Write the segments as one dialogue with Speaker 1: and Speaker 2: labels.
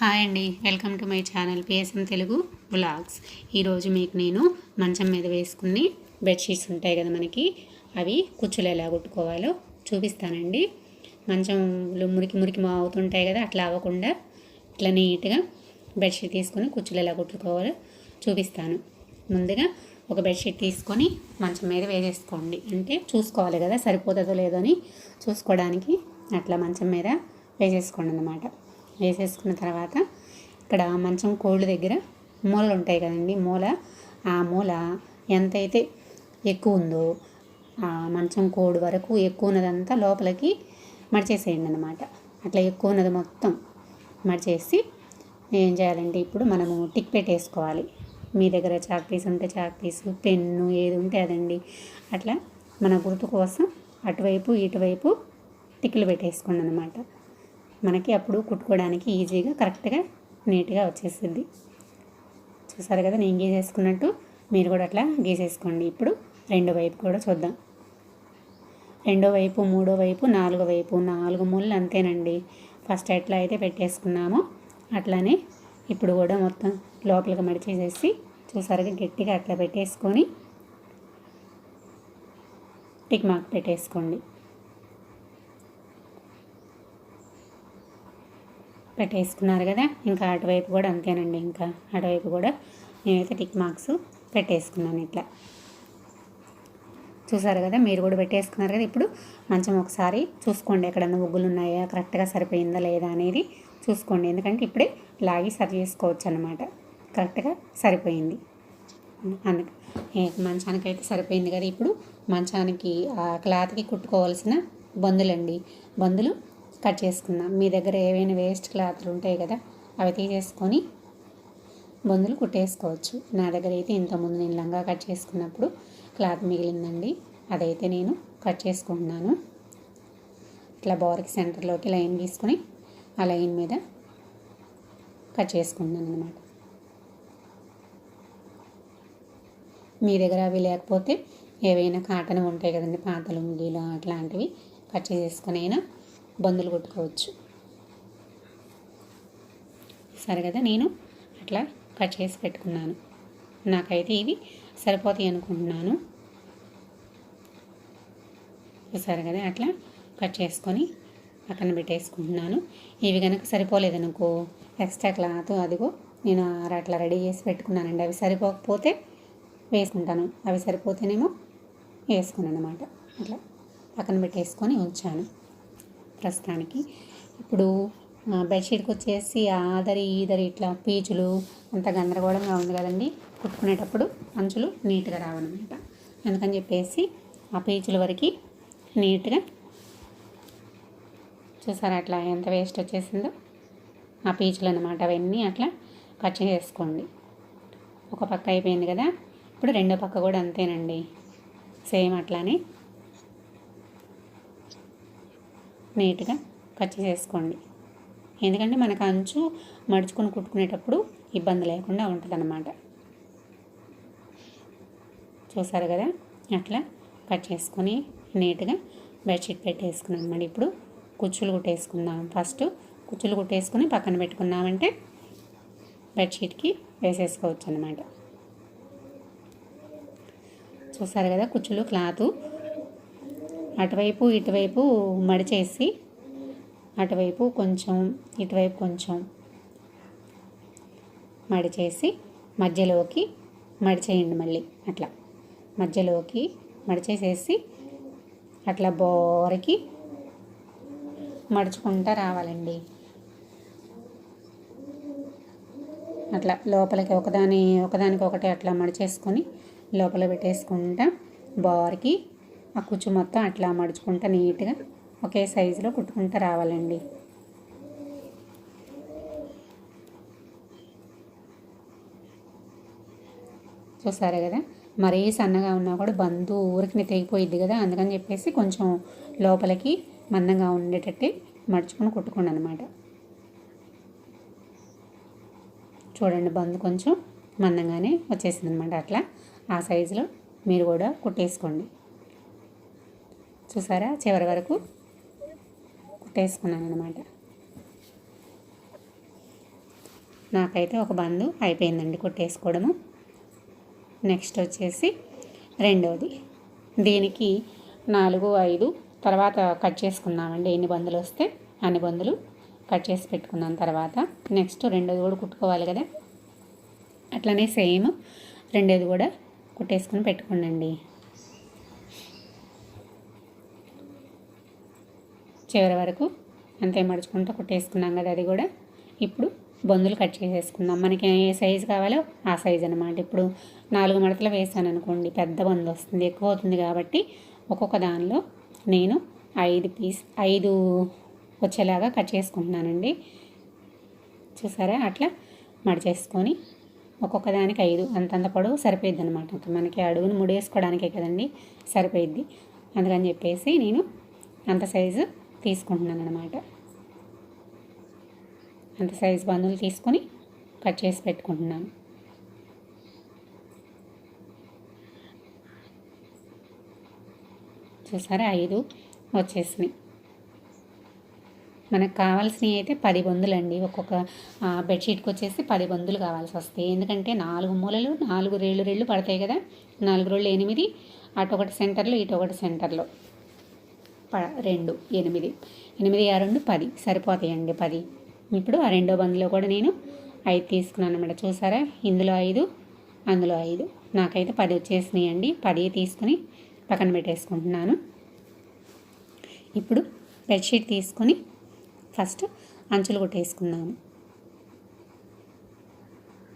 Speaker 1: Hi అండి. Welcome to my channel PSM Telugu blogs. ఈరోజు మీకు నేను మంచం మీద వేసుకుని బెడ్షీట్స్ ఉంటాయి కదా మనకి అవి కుచ్చులు ఎలా కుట్టుకోవాలో చూపిస్తానండి. మంచంలో మురికి మురికి మా అవుతుంటాయి కదా అట్లా అవ్వకుండా ఇట్లా నీట్గా బెడ్షీట్ తీసుకొని కుచ్చులు ఎలా కుట్టుకోవాలో చూపిస్తాను. ముందుగా ఒక బెడ్షీట్ తీసుకొని మంచం మీద వేసేసుకోండి. అంటే చూసుకోవాలి కదా సరిపోతుందో లేదో అని చూసుకోవడానికి అట్లా మంచం మీద వేసేసుకోండి అన్నమాట. వేసేసుకున్న తర్వాత ఇక్కడ మంచం కోళ్ళు దగ్గర మూలలు ఉంటాయి కదండి మూల. ఆ మూల ఎంతైతే ఎక్కువ ఉందో ఆ మంచం కోడి వరకు ఎక్కువ ఉన్నదంతా లోపలికి మడిచేసేయండి అనమాట అట్లా ఎక్కువ ఉన్నది మొత్తం మడిచేసి ఏం చేయాలంటే ఇప్పుడు మనము టిక్ పెట్టేసుకోవాలి మీ దగ్గర చాక్ పీస్ ఉంటే చాక్ పీసు పెన్ను ఏది ఉంటే అదండి. అట్లా మన గుర్తు కోసం అటువైపు ఇటువైపు టిక్లు పెట్టేసుకోండి అనమాట మనకి అప్పుడు కుట్టుకోవడానికి ఈజీగా కరెక్ట్గా నీట్గా వచ్చేస్తుంది చూసారు కదా నేను గీసేసుకున్నట్టు మీరు కూడా అట్లా గీసేసుకోండి. ఇప్పుడు రెండో వైపు కూడా చూద్దాం. రెండో వైపు మూడో వైపు నాలుగో వైపు నాలుగు ముళ్ళు అంతేనండి. ఫస్ట్ ఎట్లా అయితే పెట్టేసుకున్నామో అట్లానే ఇప్పుడు కూడా మొత్తం లోపలికి మడిచేసేసి చూసారుగా గట్టిగా అట్లా పెట్టేసుకొని టిక్ మార్క్ పెట్టేసుకోండి. పెట్టేసుకున్నారు కదా. ఇంకా అటువైపు కూడా అంతేనండి. ఇంకా అటువైపు కూడా నేనైతే టిక్ మార్క్స్ పెట్టేసుకున్నాను ఇట్లా. చూసారు కదా మీరు కూడా పెట్టేసుకున్నారు కదా. ఇప్పుడు మంచం ఒకసారి చూసుకోండి ఎక్కడన్నా ఉగ్గులు ఉన్నాయా కరెక్ట్గా సరిపోయిందా లేదా అనేది చూసుకోండి. ఎందుకంటే ఇప్పుడే లాగి సరి చేసుకోవచ్చు అనమాట కరెక్ట్గా సరిపోయింది. అందుకు మంచానికి అయితే సరిపోయింది కదా. ఇప్పుడు మంచానికి ఆ క్లాత్కి కుట్టుకోవాల్సిన బందులండి. బందులు కట్ చేసుకుందాం. మీ దగ్గర ఏవైనా వేస్ట్ క్లాత్లు ఉంటాయి కదా అవి తీసేసుకొని బొందులు కుట్టేసుకోవచ్చు. నా దగ్గర అయితే ఇంతకుముందు నేను లంగా కట్ చేసుకున్నప్పుడు క్లాత్ మిగిలిందండి. అదైతే నేను కట్ చేసుకుంటున్నాను. ఇట్లా బోర్కి సెంటర్లోకి లైన్ తీసుకొని ఆ లైన్ మీద కట్ చేసుకుంటున్నాను అనమాట మీ దగ్గర అవి లేకపోతే ఏవైనా కాటన్ ఉంటాయి కదండి పాతలు లుంగీలు అట్లాంటివి కట్ చేసుకునైనా బందులు కొట్టుకోవచ్చు. సరే కదా నేను అట్లా కట్ చేసి పెట్టుకున్నాను. నాకైతే ఇవి సరిపోతాయి అనుకుంటున్నాను. సరే కదా అట్లా కట్ చేసుకొని పక్కన పెట్టేసుకుంటున్నాను. ఇవి కనుక సరిపోలేదనుకో ఎక్స్ట్రా క్లాత్ అదిగో నేను అట్లా రెడీ చేసి పెట్టుకున్నానండి. అవి సరిపోకపోతే వేసుకుంటాను. అవి సరిపోతేనేమో వేసుకున్నాను అనమాట అట్లా పక్కన పెట్టేసుకొని ఉంచాను. ప్రస్తుతానికి. ఇప్పుడు బెడ్షీట్కి వచ్చేసి ఆదరి ఈదరి ఇట్లా పీచులు అంత గందరగోళంగా ఉంది కదండి. కుట్టుకునేటప్పుడు అంచులు నీట్గా రావన్నమాట అందుకని చెప్పేసి ఆ పీచుల వరకు నీట్గా చూసారా అట్లా ఎంత వేస్ట్ వచ్చేసిందో? ఆ పీచులు అనమాట అవన్నీ అట్లా కట్ చేసుకోండి. ఒక పక్క అయిపోయింది కదా. ఇప్పుడు రెండో పక్క కూడా అంతేనండి. సేమ్ అట్లానే నీట్గా కట్ చేసుకోండి. ఎందుకంటే మనకు అంచు మడుచుకొని కుట్టుకునేటప్పుడు ఇబ్బంది లేకుండా ఉంటుందన్నమాట. చూసారు కదా? అట్లా కట్ చేసుకొని నీట్గా బెడ్షీట్ పెట్టేసుకున్నాం. అనమాట ఇప్పుడు కుచ్చులు కుట్టేసుకుందాం. ఫస్ట్ కుచ్చులు కుట్టేసుకొని పక్కన పెట్టుకున్నామంటే బెడ్షీట్కి వేసేసుకోవచ్చు అనమాట చూసారు కదా? కుచ్చులు క్లాతు అటువైపు ఇటువైపు మడిచేసి అటువైపు కొంచెం ఇటువైపు కొంచెం మడిచేసి మధ్యలోకి మడిచేయండి మళ్ళీ అట్లా. మధ్యలోకి మడిచేసేసి అట్లా బోరకి మడుచుకుంటా రావాలండి. అట్లా లోపలికి ఒకదాని ఒకదానికి ఒకటి అట్లా మడిచేసుకొని లోపల పెట్టేసుకుంటా బార్కి ఆ కుచ్చు మొత్తం అట్లా మడుచుకుంటా నీట్గా ఒకే సైజులో కుట్టుకుంటూ రావాలండి. చూసారు కదా? మరీ సన్నగా ఉన్నా కూడా బంధు ఊరికి తెగిపోయిద్ది కదా? అందుకని చెప్పేసి కొంచెం లోపలికి మందంగా ఉండేటట్టు మడుచుకొని కుట్టుకోండి అనమాట చూడండి బంధు కొంచెం మందంగానే వచ్చేసింది అనమాట అట్లా. ఆ సైజులో మీరు కూడా కుట్టేసుకోండి. చూసారా? చివరి వరకు కుట్టేసుకున్నాను అనమాట నాకైతే ఒక బందు అయిపోయిందండి కుట్టేసుకోవడము. నెక్స్ట్ వచ్చేసి రెండవది దీనికి నాలుగు ఐదు తర్వాత కట్ చేసుకున్నామండి ఎన్ని బందులు వస్తే అన్ని బందులు కట్ చేసి పెట్టుకున్నాను తర్వాత. నెక్స్ట్ రెండోది కూడా కుట్టుకోవాలి కదా. అట్లనే సేమ్ రెండోది కూడా కుట్టేసుకుని పెట్టుకోండి చివరి వరకు అంతే మడుచుకుంటూ కుట్టేసుకున్నాం కదా అది కూడా. ఇప్పుడు బొందులు కట్ చేసేసుకుందాం. మనకి ఏ సైజు కావాలో ఆ సైజు అనమాట ఇప్పుడు నాలుగు మడతలు వేసాను అనుకోండి పెద్ద బొందు వస్తుంది ఎక్కువ అవుతుంది కాబట్టి ఒక్కొక్క దానిలో నేను ఐదు పీస్ ఐదు వచ్చేలాగా కట్ చేసుకుంటున్నానండి. చూసారా? అట్లా మడిచేసుకొని ఒక్కొక్క దానికి ఐదు అంతంత పొడవు సరిపోయిద్ది అనమాట మనకి అడుగును ముడేసుకోవడానికే కదండి సరిపోయిద్ది. అందుకని చెప్పేసి నేను అంత సైజు తీసుకుంటున్నాను అనమాట అంత సైజ్ బందులు తీసుకొని కట్ చేసి పెట్టుకుంటున్నాను. చూసారా? ఐదు వచ్చేసినాయి. మనకు కావాల్సినవి అయితే పది బొందులండి. ఒక్కొక్క బెడ్షీట్కి వచ్చేసి పది బొందులు కావాల్సి వస్తాయి. ఎందుకంటే నాలుగు మూలలు నాలుగు రేళ్ళు రేళ్ళు పడతాయి కదా. నాలుగు రోళ్ళు ఎనిమిది అటు ఒకటి సెంటర్లో ఇటు ఒకటి సెంటర్లో ప రెండు ఎనిమిది. ఎనిమిది ఆ రెండు పది. సరిపోతాయండి పది. ఇప్పుడు ఆ రెండో బందులో కూడా నేను ఐదు తీసుకున్నాను అనమాట చూసారా? ఇందులో ఐదు అందులో ఐదు. నాకైతే పది వచ్చేసినాయండి పది తీసుకుని పక్కన పెట్టేసుకుంటున్నాను. ఇప్పుడు బెడ్షీట్ తీసుకొని ఫస్ట్ అంచులు కొట్టేసుకున్నాము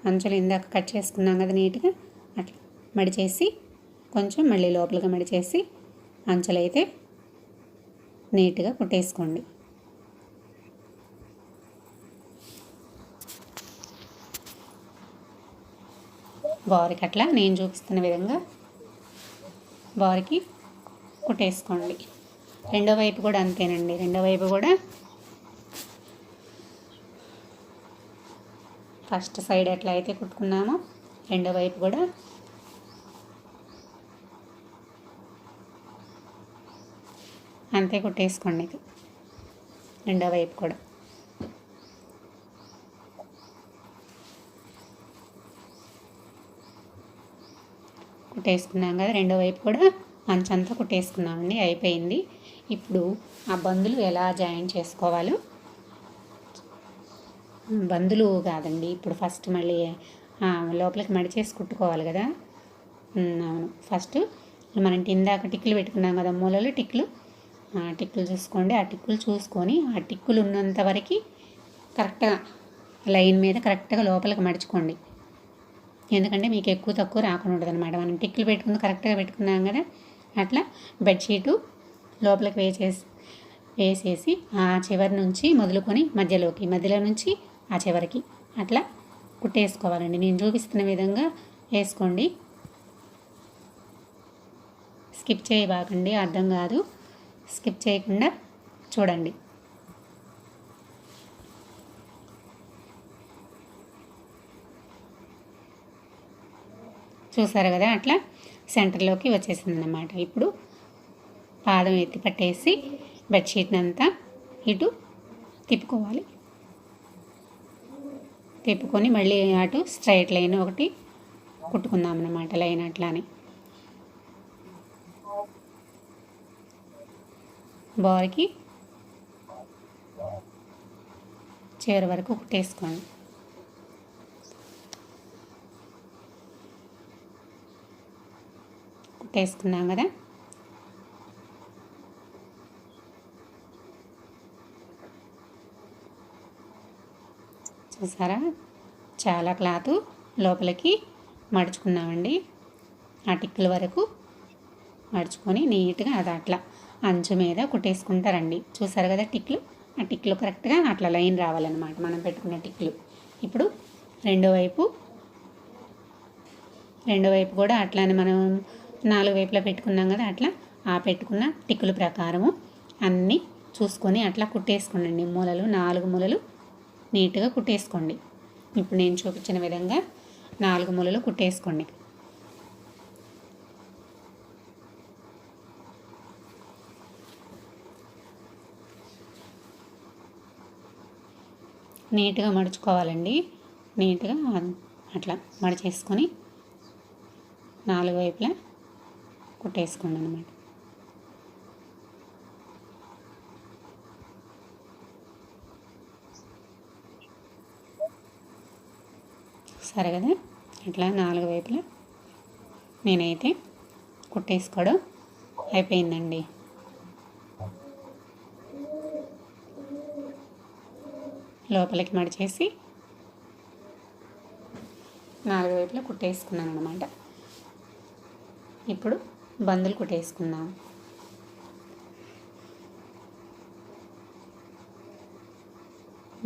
Speaker 1: అంచులు ఇందాక కట్ చేసుకున్నాం కదా నీట్గా? అట్లా మడిచేసి కొంచెం మళ్ళీ లోపలిగా మడిచేసి అంచులైతే నీట్గా కుట్టేసుకోండి. వారికి అట్లా నేను చూపిస్తున్న విధంగా వారికి కుట్టేసుకోండి. రెండో వైపు కూడా అంతేనండి. రెండో వైపు కూడా ఫస్ట్ సైడ్ ఎట్లా అయితే కుట్టుకున్నామో రెండో వైపు కూడా అంతే కుట్టేసుకోండి రెండో వైపు కూడా. కుట్టేసుకున్నాం కదా రెండో వైపు కూడా అంచంతా కుట్టేసుకున్నామండి అయిపోయింది. ఇప్పుడు ఆ బందులు ఎలా జాయిన్ చేసుకోవాలో. బందులు కాదండి ఇప్పుడు ఫస్ట్ మళ్ళీ లోపలికి మడిచేసి కుట్టుకోవాలి కదా. అవును. ఫస్ట్ మనం ఇందాక టిక్కులు పెట్టుకున్నాం కదా మూలలో టిక్కులు టిక్కులు చూసుకోండి. ఆ టిక్కులు చూసుకొని ఆ టిక్కులు ఉన్నంత వరకు కరెక్ట్గా లైన్ మీద కరెక్ట్గా లోపలికి మడుచుకోండి. ఎందుకంటే మీకు ఎక్కువ తక్కువ రాకుండా ఉంటుంది అనమాట మనం టిక్కులు పెట్టుకుని కరెక్ట్గా పెట్టుకున్నాం కదా. అట్లా బెడ్షీటు లోపలికి వేసేసి వేసేసి ఆ చివరి నుంచి మొదలుకొని మధ్యలోకి మధ్యలో నుంచి ఆ చివరికి అట్లా కుట్టేసుకోవాలండి. నేను చూపిస్తున్న విధంగా వేసుకోండి. స్కిప్ చేయబాకండి. అర్థం కాదు. స్కిప్ చేయకుండా చూడండి. చూసారు కదా అట్లా సెంటర్లోకి వచ్చేసింది అన్నమాట ఇప్పుడు పాదం ఎత్తి పట్టేసి బెడ్షీట్ని అంతా ఇటు తిప్పుకోవాలి. తిప్పుకొని మళ్ళీ అటు స్ట్రైట్ లైన్ ఒకటి కుట్టుకుందాం అన్నమాట లైన్ అట్లానే. బోర్కి చివరి వరకు కుట్టేసుకోండి కుట్టేసుకున్నాం కదా? చూసారా? చాలా క్లాత్ లోపలికి మడుచుకున్నామండి. ఆ టిక్కుల వరకు మడుచుకొని నీట్గా అది అట్లా అంచు మీద కుట్టేసుకుంటారండి. చూసారు కదా టిక్లు? ఆ టిక్లు కరెక్ట్గా అట్లా లైన్ రావాలన్నమాట. మనం పెట్టుకున్న టిక్లు. ఇప్పుడు రెండో వైపు రెండో వైపు కూడా అట్లానే మనం నాలుగు వైపులా పెట్టుకున్నాం కదా అట్లా ఆ పెట్టుకున్న టిక్కుల ప్రకారము అన్నీ చూసుకొని అట్లా కుట్టేసుకోండి. మూలలు నాలుగు మూలలు నీట్గా కుట్టేసుకోండి. ఇప్పుడు నేను చూపించిన విధంగా నాలుగు మూలలు కుట్టేసుకోండి. నీట్గా మడుచుకోవాలండి. నీట్గా అట్లా మడిచేసుకొని నాలుగు వైపులా కుట్టేసుకోండి అనమాట సరే కదా? ఇట్లా నాలుగు వైపులా నేనైతే కుట్టేసుకోవడం అయిపోయిందండి. లోపలికి మడిచేసి నాలుగు వైపులా కుట్టేసుకున్నాను అనమాట ఇప్పుడు బందులు కుట్టేసుకుందాం.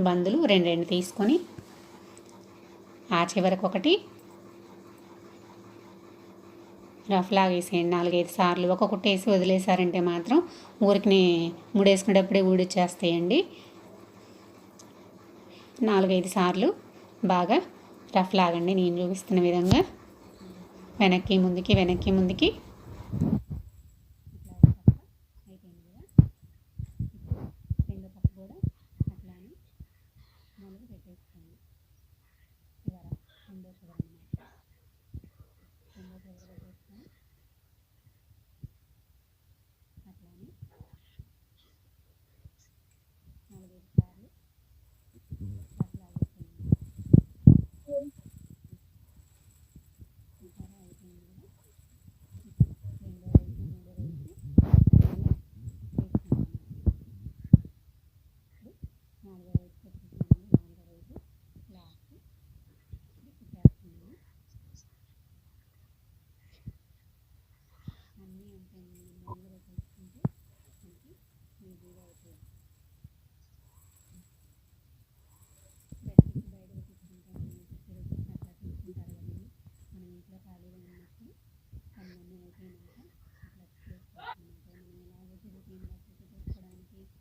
Speaker 1: బందులు రెండు రెండు తీసుకొని ఆ చివరకు ఒకటి రఫ్ లాగేసేయండి. నాలుగైదు సార్లు. ఒక కుట్టేసి వదిలేసారంటే మాత్రం ఊరికి ముడేసుకునేటప్పుడే ఊడిచ్చేస్తాయండి. నాలుగైదు సార్లు బాగా రఫ్ లాగండి నేను చూపిస్తున్న విధంగా. వెనక్కి ముందుకి వెనక్కి ముందుకి అయిపోయింది కదా రెండో పక్క కూడా అట్లానే మొదలు పెట్టేసుకోండి చివర రెండో చివర అన్నమాట రెండో చివర పెట్టేసుకొని అట్లానే నాలుగైదు సార్లు అట్లా అయిపోయింది చూసారా అయిపోయింది కదా రెండో వైపు మూడో వైపు అట్లానే వేసుకున్నాను నాలుగో వైపు పెట్టేసాను నాలుగో వైపు లాస్ట్ పెట్టేస్తున్నాను అన్నీ అంతే మామూలుగా చేసుకుంటే మనకి ఈజీగా అవుతుంది బయటకి బయటకు తీసుకుంటాం తిరిగి అట్లా తీసుకుంటారు కదండి మనం ఇంట్లో ఖాళీగా ఉన్నప్పుడు పనులన్నీ అయిపోయినాక అట్లా చేసుకోవాలన్నమాట మనం ఎలాగో తిరుగుతుంది బట్టలు చేసుకోవడానికి పైకి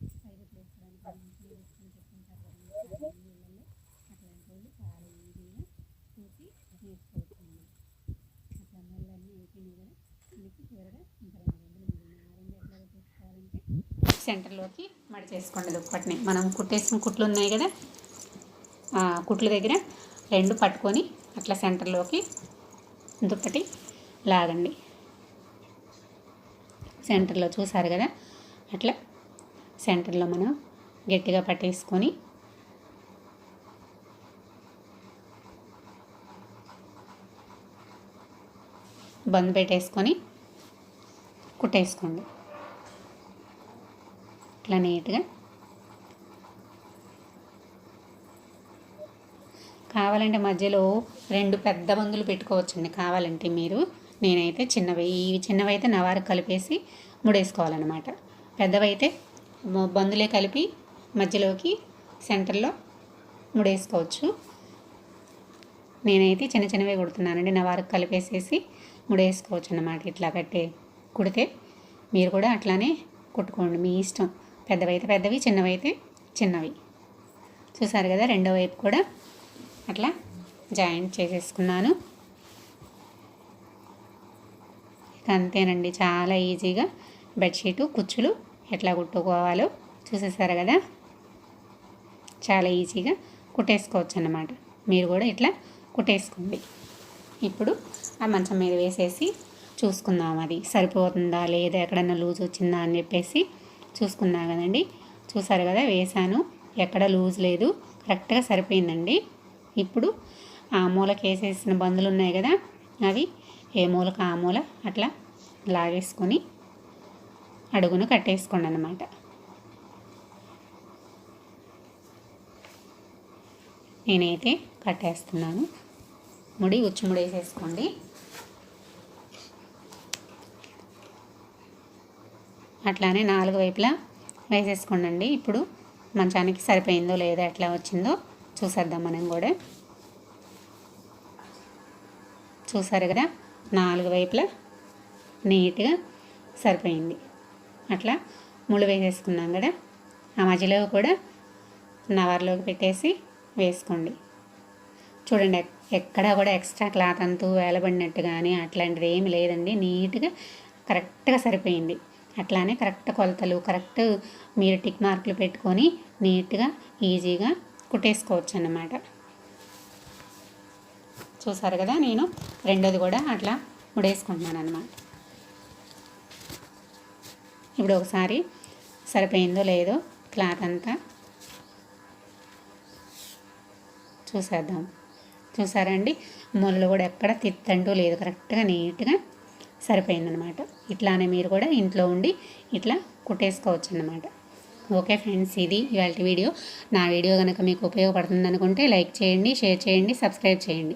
Speaker 1: చేసుకోవడానికి మంచిగా వేసుకొని పెట్టుకుంటారు కదండి చాలామంది ఇళ్ళల్లో అట్లాంటి వాళ్ళు చాలా ఈజీగా చూసి నేర్చుకోవచ్చు అన్నమాట అట్లా పనులన్నీ అయిపోయినాయి కదా మనకి చివరగా ఇంకా రెండు రెండు మిగిలినాయి ఆ రెండు ఎట్లా చేసుకోవాలంటే సెంటర్లోకి మడి చేసుకోండి దుప్పటిని. మనం కుట్టేసిన కుట్లు ఉన్నాయి కదా? కుట్లు కుట్ల దగ్గర రెండు పట్టుకొని అట్లా సెంటర్లోకి దుప్పటి లాగండి. సెంటర్లో చూసారు కదా? అట్లా సెంటర్లో మనం గట్టిగా పట్టేసుకొని బంద్ పెట్టేసుకొని కుట్టేసుకోండి. ఇట్లా నీట్గా. కావాలంటే మధ్యలో రెండు పెద్ద బందులు పెట్టుకోవచ్చండి కావాలంటే మీరు. నేనైతే చిన్నవి ఈ చిన్నవి అయితే నవారు కలిపేసి ముడేసుకోవాలన్నమాట. పెద్దవైతే బందులే కలిపి మధ్యలోకి సెంటర్లో ముడేసుకోవచ్చు. నేనైతే చిన్న చిన్నవే కుడుతున్నానండి నవారు కలిపేసేసి ముడేసుకోవచ్చు అన్నమాట ఇట్లా కట్టే కుడితే మీరు కూడా అట్లానే కుట్టుకోండి మీ ఇష్టం. పెద్దవైతే పెద్దవి చిన్నవైతే చిన్నవి. చూసారు కదా రెండో వైపు కూడా అట్లా జాయింట్ చేసేసుకున్నాను. ఇక అంతేనండి చాలా ఈజీగా బెడ్షీటు కుచ్చులు ఎట్లా కుట్టుకోవాలో చూసేసారు కదా. చాలా ఈజీగా కుట్టేసుకోవచ్చు అన్నమాట మీరు కూడా ఇట్లా కుట్టేసుకోండి. ఇప్పుడు ఆ మంచం మీద వేసేసి చూసుకుందాం అది సరిపోతుందా లేదా ఎక్కడన్నా లూజ్ వచ్చిందా అని చెప్పేసి చూసుకున్నా కదండి. చూసారు కదా వేసాను ఎక్కడ లూజ్ లేదు. కరెక్ట్గా సరిపోయిందండి. ఇప్పుడు ఆ మూలకి వేసేసిన బందులు ఉన్నాయి కదా అవి ఏ మూలక ఆ మూల అట్లా లాగేసుకొని అడుగును కట్టేసుకోండి అన్నమాట. నేనైతే కట్టేస్తున్నాను. ముడి ఉచ్చుముడి వేసేసుకోండి అట్లానే నాలుగు వైపులా వేసేసుకోండి ఇప్పుడు మంచానికి సరిపోయిందో లేదో ఎట్లా వచ్చిందో చూసేద్దాం మనం కూడా. చూసారు కదా? నాలుగు వైపులా నీట్గా సరిపోయింది. అట్లా ముళ్ళు వేసేసుకున్నాం కదా? ఆ మధ్యలో కూడా నవర్లోకి పెట్టేసి వేసుకోండి. చూడండి ఎక్కడా కూడా ఎక్స్ట్రా క్లాత్ అంతూ వేలబడినట్టు కానీ అట్లాంటిది ఏమి లేదండి. నీట్గా కరెక్ట్గా సరిపోయింది. అట్లానే కరెక్ట్ కొలతలు కరెక్ట్ మీరు టిక్ మార్కులు పెట్టుకొని నీట్గా ఈజీగా కుట్టేసుకోవచ్చు అన్నమాట చూసారు కదా నేను? రెండోది కూడా అట్లా ముడేసుకుంటున్నాను అనమాట ఇప్పుడు ఒకసారి సరిపోయిందో లేదో క్లాత్ అంతా చూసేద్దాం. చూసారండి? మొదలు కూడా ఎక్కడ తిత్తంటూ లేదు. కరెక్ట్గా నీట్గా సరిపోయిందనమాట ఇట్లానే మీరు కూడా ఇంట్లో ఉండి ఇట్లా కుట్టేసుకోవచ్చు అన్నమాట ఓకే ఫ్రెండ్స్ ఇది ఇవాళ వీడియో. నా వీడియో కనుక మీకు ఉపయోగపడుతుంది అనుకుంటే లైక్ చేయండి షేర్ చేయండి సబ్స్క్రైబ్ చేయండి.